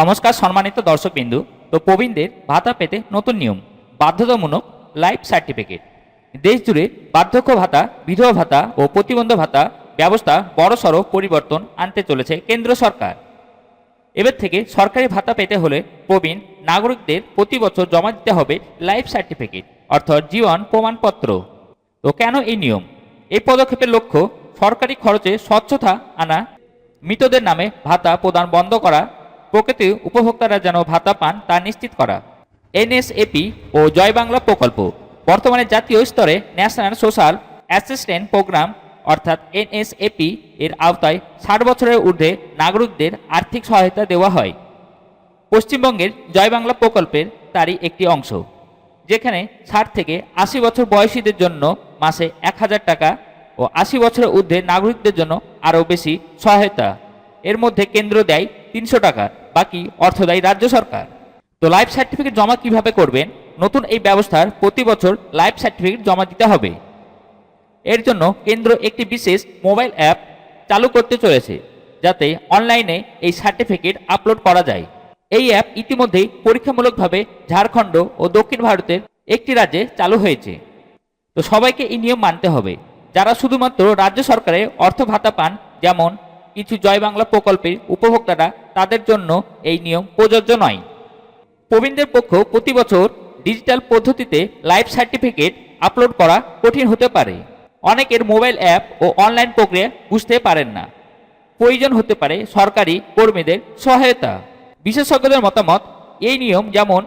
নমস্কার সম্মানিত দর্শকবিন্দু, তো প্রবীণদের ভাতা পেতে নতুন নিয়ম, বাধ্যতামূলক লাইফ সার্টিফিকেট দেশ জুড়ে বার্ধক্য ভাতা, বিধবা ভাতা ও প্রতিবন্ধ ভাতা ব্যবস্থা বড়সড় পরিবর্তন আনতে চলেছে কেন্দ্র সরকার। এবার থেকে সরকারি ভাতা পেতে হলে প্রবীণ নাগরিকদের প্রতি বছর জমা দিতে হবে লাইফ সার্টিফিকেট অর্থাৎ জীবন প্রমাণপত্র। তো কেন এই নিয়ম? এই পদক্ষেপের লক্ষ্য সরকারি খরচে স্বচ্ছতা আনা, মৃতদের নামে ভাতা প্রদান বন্ধ করা প্রকৃত উপভোক্তারা যেন ভাতা পান তা নিশ্চিত করা। এনএসএপি ও জয় বাংলা প্রকল্প, বর্তমানে জাতীয় স্তরে ন্যাশনাল সোশ্যাল অ্যাসিস্ট্যান্ট প্রোগ্রাম, অর্থাৎ এনএসএপি, এর আওতায় ষাট বছরের ঊর্ধ্বে নাগরিকদের আর্থিক সহায়তা দেওয়া হয়। পশ্চিমবঙ্গের জয় বাংলা প্রকল্পের তারই একটি অংশ, যেখানে ষাট থেকে আশি বছর বয়সীদের জন্য মাসে এক হাজার টাকা ও আশি বছরের ঊর্ধ্বে নাগরিকদের জন্য আরও বেশি সহায়তা। এর মধ্যে কেন্দ্র দেয় তিনশো টাকা। বাকি অর্থ দেয় রাজ্য সরকার। তো লাইফ সার্টিফিকেট জমা কীভাবে করবেন? নতুন এই ব্যবস্থার প্রতি বছর লাইফ সার্টিফিকেট জমা দিতে হবে। এর জন্য কেন্দ্র একটি বিশেষ মোবাইল অ্যাপ চালু করতে চলেছে, যাতে অনলাইনে এই সার্টিফিকেট আপলোড করা যায়। এই অ্যাপ ইতিমধ্যেই পরীক্ষামূলকভাবে ঝাড়খণ্ড ও দক্ষিণ ভারতের একটি রাজ্যে চালু হয়েছে। তো সবাইকে এই নিয়ম মানতে হবে। যারা শুধুমাত্র রাজ্য সরকারের অর্থ ভাতা পান, যেমন কিছু জয় বাংলা প্রকল্পের উপভোক্তারা তাদের জন্য এই নিয়ম প্রযোজ্য নয়। প্রবীণদের পক্ষ প্রতি বছর ডিজিটাল পদ্ধতিতে লাইফ সার্টিফিকেট আপলোড করা কঠিন হতে পারে। অনেকের মোবাইল অ্যাপ ও অনলাইন প্রক্রিয়া বুঝতে পারেন না। প্রয়োজন হতে পারে সরকারি কর্মীদের সহায়তা। বিশেষজ্ঞদের মতামত, এই নিয়ম যেমন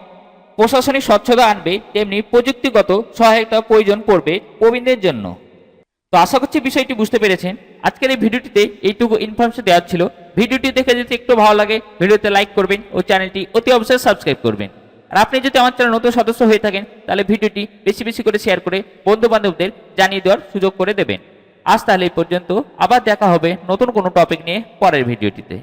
প্রশাসনিক স্বচ্ছতা আনবে, তেমনি প্রযুক্তিগত সহায়তা প্রয়োজন পড়বে প্রবীণদের জন্য। তো আশা করছি বিষয়টি বুঝতে পেরেছেন। আজকের এই ভিডিওটিতে এইটুকু ইনফরমেশন দেওয়া ছিল। ভিডিওটি দেখে যদি একটু ভালো লাগে, ভিডিওতে লাইক করবেন ও চ্যানেলটি অতি অবশ্যই সাবস্ক্রাইব করবেন। আর আপনি যদি আমার চ্যানেল নতুন সদস্য হয়ে থাকেন, তাহলে ভিডিওটি বেশি বেশি করে শেয়ার করে বন্ধু বান্ধবদের জানিয়ে দেওয়ার সুযোগ করে দেবেন। আজ তাহলে এই পর্যন্ত, আবার দেখা হবে নতুন কোনো টপিক নিয়ে পরের ভিডিওটিতে।